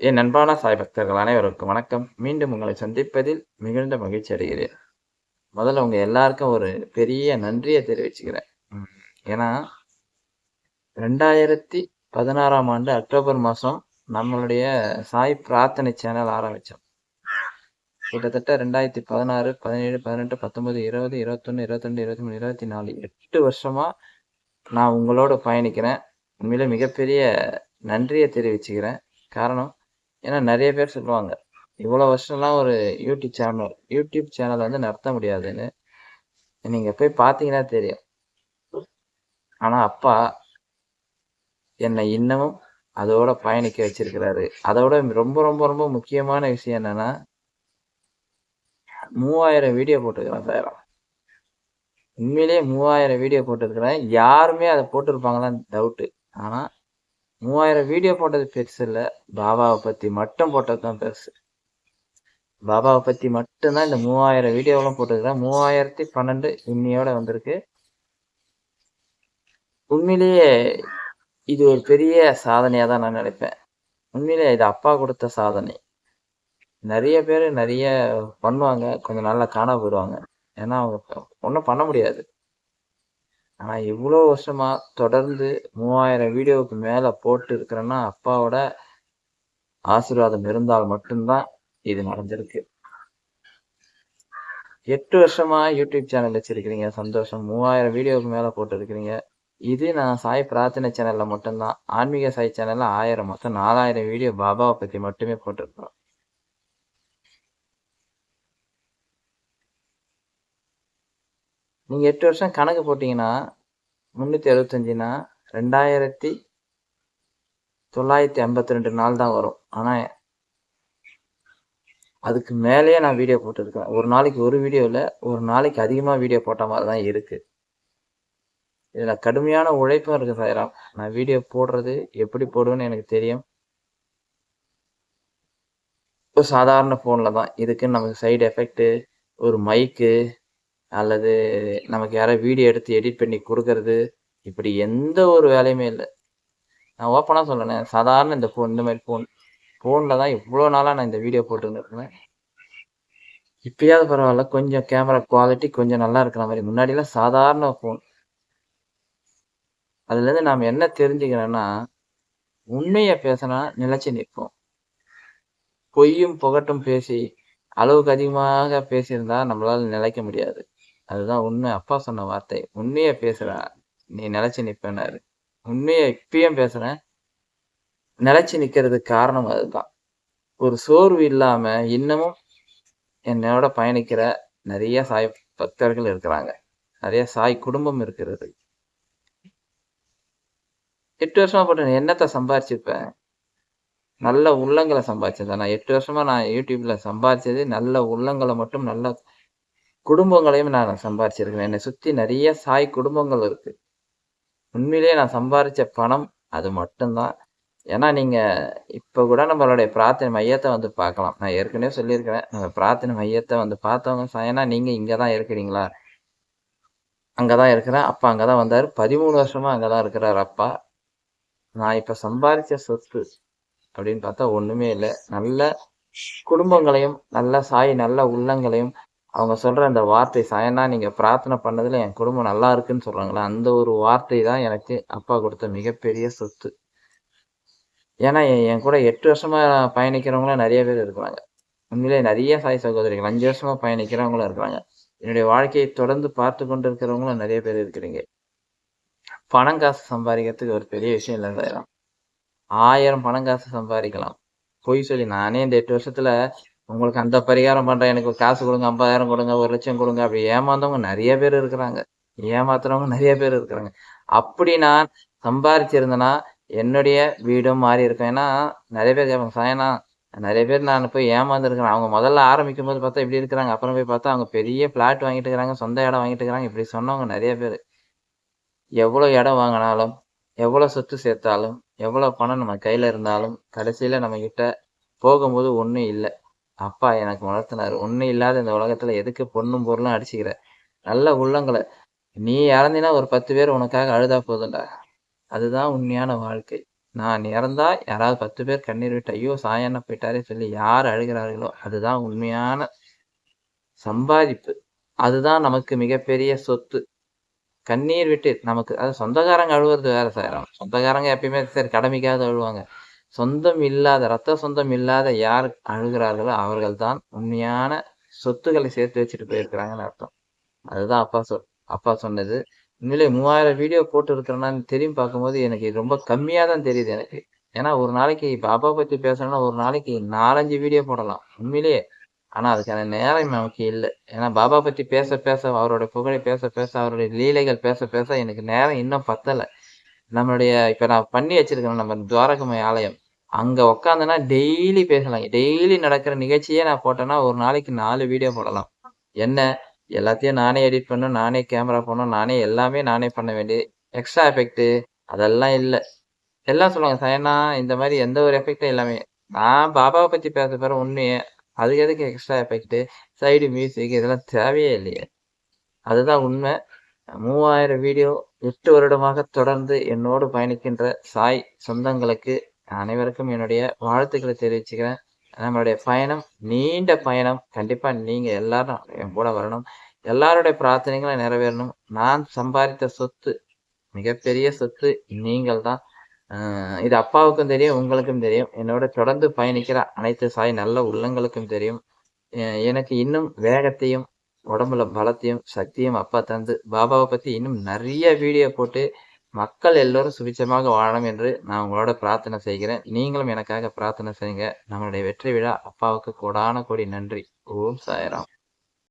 என் அன்பான சாய் பக்தர்கள் அனைவருக்கும் வணக்கம். மீண்டும் உங்களை சந்திப்பதில் மிகுந்த மகிழ்ச்சி அடைகிறேன். முதல்ல உங்க எல்லாருக்கும் ஒரு பெரிய நன்றியை தெரிவிச்சுக்கிறேன். உம், ஏன்னா ரெண்டாயிரத்தி பதினாறாம் ஆண்டு அக்டோபர் மாதம் நம்மளுடைய சாய் பிரார்த்தனை சேனல் ஆரம்பித்தோம் கிட்டத்தட்ட ரெண்டாயிரத்தி பதினாறு பதினேழு பதினெட்டு பத்தொன்பது இருபது இருபத்தொன்று இருபத்தெண்டு இருபத்தி மூணு இருபத்தி நாலு எட்டு வருஷமா நான் உங்களோட பயணிக்கிறேன். உண்மையிலே மிகப்பெரிய நன்றியை தெரிவிச்சுக்கிறேன். காரணம் ஏன்னா நிறைய பேர் சொல்லுவாங்க இவ்வளோ வருஷம்லாம் ஒரு யூடியூப் சேனல் யூடியூப் சேனல் வந்து நடத்த முடியாதுன்னு நீங்கள் போய் பார்த்தீங்கன்னா தெரியும். ஆனால் அப்பா என்னை இன்னமும் அதோட பயணிக்க வச்சிருக்கிறாரு. அதோட ரொம்ப ரொம்ப ரொம்ப முக்கியமான விஷயம் என்னன்னா மூவாயிரம் வீடியோ போட்டுக்கிறேன் சார். உண்மையிலேயே மூவாயிரம் வீடியோ போட்டிருக்கிறேன். யாருமே அதை போட்டிருப்பாங்களான்னு டவுட்டு ஆனால் மூவாயிரம் வீடியோ போட்டது பெருசு இல்லை. பாபாவை பற்றி மட்டும் போட்டது தான் பெருசு. பாபாவை பற்றி மட்டும்தான் இந்த மூவாயிரம் வீடியோவெல்லாம் போட்டிருக்கிறேன் மூவாயிரத்தி பன்னெண்டு இன்னியோட வந்திருக்கு. உண்மையிலேயே இது ஒரு பெரிய சாதனையாக தான் நான் நினைப்பேன். உண்மையிலே இது அப்பா கொடுத்த சாதனை. நிறைய பேர் நிறைய பண்ணுவாங்க. கொஞ்சம் நல்லா காண போயிடுவாங்க. ஏன்னா அவங்க ஒன்றும் பண்ண முடியாது. நான் இவ்வளோ வருஷமாக தொடர்ந்து மூவாயிரம் வீடியோவுக்கு மேலே போட்டு இருக்கிறேன்னா அப்பாவோட ஆசீர்வாதம் இருந்தால் மட்டும்தான் இது நடந்திருக்கு. எட்டு வருஷமா யூடியூப் சேனல் வச்சிருக்கிறீங்க சந்தோஷம். மூவாயிரம் வீடியோவுக்கு மேலே போட்டு இருக்கிறீங்க. இது நான் சாய் பிரார்த்தனை சேனலில் மட்டும்தான். ஆன்மீக சாய் சேனலில் ஆயிரம் மொத்தம் நாலாயிரம் வீடியோ பாபாவை பத்தி மட்டுமே போட்டிருக்கிறோம். நீங்கள் எட்டு வருஷம் கணக்கு போட்டிங்கன்னா முந்நூற்றி அறுபத்தஞ்சுனா ரெண்டாயிரத்தி தொள்ளாயிரத்தி ஐம்பத்தி ரெண்டு நாள் தான் வரும். ஆனால் அதுக்கு மேலேயே நான் வீடியோ போட்டிருக்கேன். ஒரு நாளைக்கு ஒரு வீடியோ இல்லை ஒரு நாளைக்கு அதிகமாக வீடியோ போட்ட மாதிரி தான் இருக்குது இதில் கடுமையான உழைப்பும் இருக்குது சாய்ராம். நான் வீடியோ போடுறது எப்படி போடுவேன்னு எனக்கு தெரியும். ஒரு சாதாரண ஃபோனில் தான். இதுக்குன்னு நமக்கு சைடு எஃபெக்ட்டு ஒரு மைக்கு அல்லது நமக்கு யாராவது வீடியோ எடுத்து எடிட் பண்ணி கொடுக்கறது இப்படி எந்த ஒரு வேலையுமே இல்லை. நான் ஓப்பனாக சொல்லணேன் சாதாரண இந்த ஃபோன் இந்த மாதிரி ஃபோன் ஃபோனில் தான் இவ்வளோ நாளாக நான் இந்த வீடியோ போட்டுருந்துருக்கேன் இப்பயாவது பரவாயில்ல கொஞ்சம் கேமரா குவாலிட்டி கொஞ்சம் நல்லா இருக்கிற மாதிரி. முன்னாடிலாம் சாதாரண ஃபோன் அதுலேருந்து நாம் என்ன தெரிஞ்சுக்கிறோன்னா உண்மையை பேசினா நிலச்சி நிற்போம். பொய்யும் புகட்டும் பேசி அளவுக்கு அதிகமாக பேசியிருந்தா நம்மளால் நிலைக்க முடியாது. அதுதான் உண்மை. அப்பா சொன்ன வார்த்தை. உண்மையை பேசுறா. நீ நிலைச்சு நிப்பேனாரு உண்மையை இப்பயும் பேசுறேன். நிலைச்சு நிக்கிறதுக்கு காரணம் அதுதான். ஒரு சோர்வு இல்லாம இன்னமும் என்னோட பயணிக்கிற நிறைய சாய் பக்தர்கள் இருக்கிறாங்க. நிறைய சாய் குடும்பம் இருக்கிறது. எட்டு வருஷமா போட்டு என்னத்தை சம்பாரிச்சிருப்பேன்? நல்ல உள்ளங்களை சம்பாதிச்சது நான் எட்டு வருஷமா நான் யூடியூப்ல சம்பாதிச்சது நல்ல உள்ளங்களை மட்டும் நல்ல குடும்பங்களையும் நான் சம்பாதிச்சிருக்கேன் என்னை சுத்தி நிறைய சாய் குடும்பங்கள் இருக்கு. உண்மையிலேயே நான் சம்பாதிச்ச பணம் அது மட்டும்தான். ஏன்னா நீங்க இப்ப கூட நம்மளுடைய பிரார்த்தனை மையத்தை வந்து பார்க்கலாம். நான் ஏற்கனவே சொல்லியிருக்கிறேன். நம்ம பிரார்த்தனை மையத்தை வந்து பார்த்தவங்க ச- ஏன்னா நீங்க இங்க தான் இருக்கிறீங்களா? அங்கதான் இருக்கிறேன். அப்பா அங்கதான் வந்தாரு. பதிமூணு வருஷமா அங்கதான் இருக்கிறார் அப்பா. நான் இப்ப சம்பாதிச்ச சொத்து அப்படின்னு பார்த்தா ஒண்ணுமே இல்லை. நல்ல குடும்பங்களையும் நல்ல சாய் நல்ல உள்ளங்களையும் அவங்க சொல்கிற அந்த வார்த்தை சாயனா நீங்கள் பிரார்த்தனை பண்ணதில் என் குடும்பம் நல்லா இருக்குன்னு சொல்கிறாங்களே அந்த ஒரு வார்த்தை தான் எனக்கு அப்பா கொடுத்த மிகப்பெரிய சொத்து. ஏன்னா என் கூட எட்டு வருஷமாக பயணிக்கிறவங்களும் நிறைய பேர் இருக்கிறாங்க. உண்மையிலே நிறைய சாய் சகோதரிகள் அஞ்சு வருஷமாக பயணிக்கிறவங்களும் இருக்கிறாங்க. என்னுடைய வாழ்க்கையை தொடர்ந்து பார்த்து கொண்டு இருக்கிறவங்களும் நிறைய பேர் இருக்கிறீங்க. பணம் காசு சம்பாதிக்கிறதுக்கு ஒரு பெரிய விஷயம் இல்லை சாயிரம் ஆயிரம் பணம் காசு சம்பாதிக்கலாம். பொய் சொல்லி நானே இந்த எட்டு வருஷத்தில் உங்களுக்கு அந்த பரிகாரம் பண்ணுறேன் எனக்கு காசு கொடுங்க ஐம்பதாயிரம் கொடுங்க ஒரு லட்சம் கொடுங்க அப்படி ஏமாந்தவங்க நிறைய பேர் இருக்கிறாங்க. ஏமாத்துறவங்க நிறைய பேர் இருக்கிறாங்க. அப்படி நான் சம்பாதிச்சிருந்தேன்னா என்னுடைய வீடும் மாறி இருக்கும். ஏன்னா நிறைய பேர் கேட்பாங்க சாயனா நிறைய பேர் நான் போய் ஏமாந்துருக்கிறேன். அவங்க முதல்ல ஆரம்பிக்கும் போது பார்த்தா இப்படி இருக்கிறாங்க. அப்புறம் போய் பார்த்தா அவங்க பெரிய பிளாட் வாங்கிட்டு இருக்கிறாங்க சொந்த இடம் வாங்கிட்டு இருக்கிறாங்க. இப்படி சொன்னவங்க நிறைய பேர். எவ்வளோ இடம் வாங்கினாலும் எவ்வளோ சொத்து சேர்த்தாலும் எவ்வளோ பணம் நம்ம கையில் இருந்தாலும் கடைசியில் நம்மக்கிட்ட போகும்போது ஒன்றும் இல்லை. அப்பா எனக்கு வளர்த்தினார். ஒன்றும் இல்லாத இந்த உலகத்தில் எதுக்கு பொண்ணும் பொருளும் அடிச்சுக்கிற? நல்ல உள்ளங்களை. நீ இறந்தினா ஒரு பத்து பேர் உனக்காக அழுதா போதும்டா. அதுதான் உண்மையான வாழ்க்கை. நான் இறந்தா யாராவது பத்து பேர் கண்ணீர் விட்டு ஐயோ சாயண்ண போயிட்டாரே சொல்லி யார் அழுகிறார்களோ அதுதான் உண்மையான சம்பாதிப்பு. அதுதான் நமக்கு மிகப்பெரிய சொத்து. கண்ணீர் விட்டு நமக்கு அது சொந்தக்காரங்க அழுவுறது வேற சார். சொந்தக்காரங்க எப்பயுமே சரி கடமைக்காவது அழுவாங்க. சொந்தம் இல்லாத ரத்த சொந்தம் இல்லாத யார் அழுகிறார்களோ அவர்கள் தான் உண்மையான சொத்துக்களை சேர்த்து வச்சுட்டு போயிருக்கிறாங்கன்னு அர்த்தம். அதுதான் அப்பா சொல் அப்பா சொன்னது. உண்மையிலே மூவாயிரம் வீடியோ போட்டு இருக்கிறேன்னு தெரியும் பார்க்கும்போது எனக்கு ரொம்ப கம்மியாக தான் தெரியுது எனக்கு. ஏன்னா ஒரு நாளைக்கு பாபா பற்றி பேசணும்னா ஒரு நாளைக்கு நாலஞ்சு வீடியோ போடலாம். உண்மையிலேயே ஆனால் அதுக்கான நேரம் நமக்கு இல்லை. ஏன்னா பாபா பற்றி பேச பேச அவரோட புகழை பேச பேச அவருடைய லீலைகள் பேச பேச எனக்கு நேரம் இன்னும் பத்தலை. நம்மளுடைய இப்போ நான் பண்ணி வச்சிருக்கேன் நம்ம துவாரகமய ஆலயம். அங்கே உக்காந்தனா டெய்லி பேசலாம். டெய்லி நடக்கிற நிகழ்ச்சியே நான் போட்டேன்னா ஒரு நாளைக்கு நாலு வீடியோ போடலாம். என்ன? எல்லாத்தையும் நானே எடிட் பண்ணும் நானே கேமரா போடணும் நானே எல்லாமே நானே பண்ண வேண்டியது எக்ஸ்ட்ரா எஃபெக்ட்டு அதெல்லாம் இல்லை. எல்லாம் சொல்லுவாங்க சயனா இந்த மாதிரி எந்த ஒரு எஃபெக்டும் எல்லாமே நான் பாபாவை பற்றி பேச பேர உண்மையே அதுக்கு எதுக்கு எக்ஸ்ட்ரா எஃபெக்ட்டு சைடு மியூசிக் இதெல்லாம் தேவையே இல்லையே. அதுதான் உண்மை. மூவாயிரம் வீடியோ எட்டு வருடமாக தொடர்ந்து என்னோடு பயணிக்கின்ற சாய் சொந்தங்களுக்கு அனைவருக்கும் என்னுடைய வாழ்த்துக்களை தெரிவிச்சுக்கிறேன். நம்மளுடைய பயணம் நீண்ட பயணம். கண்டிப்பா நீங்க எல்லாரும் என் கூட வரணும். எல்லாருடைய பிரார்த்தனைகளும் நிறைவேறணும். நான் சம்பாதித்த சொத்து மிகப்பெரிய சொத்து நீங்கள் தான் இது அப்பாவுக்கும் தெரியும் உங்களுக்கும் தெரியும். என்னோட தொடர்ந்து பயணிக்கிற அனைத்து சாய் நல்ல உள்ளங்களுக்கும் தெரியும். எனக்கு இன்னும் வேகத்தையும் உடம்புல பலத்தையும் சக்தியும் அப்பா தந்து பாபாவை பத்தி இன்னும் நிறைய வீடியோ போட்டு மக்கள் எல்லோரும் சுபிச்சமாக வாழணும் என்று நான் உங்களோட பிரார்த்தனை செய்கிறேன். நீங்களும் எனக்காக பிரார்த்தனை செய்யுங்க. நம்மளுடைய வெற்றி விழா அப்பாவுக்கு கோடான கோடி நன்றி. ஓம் சாயராம்.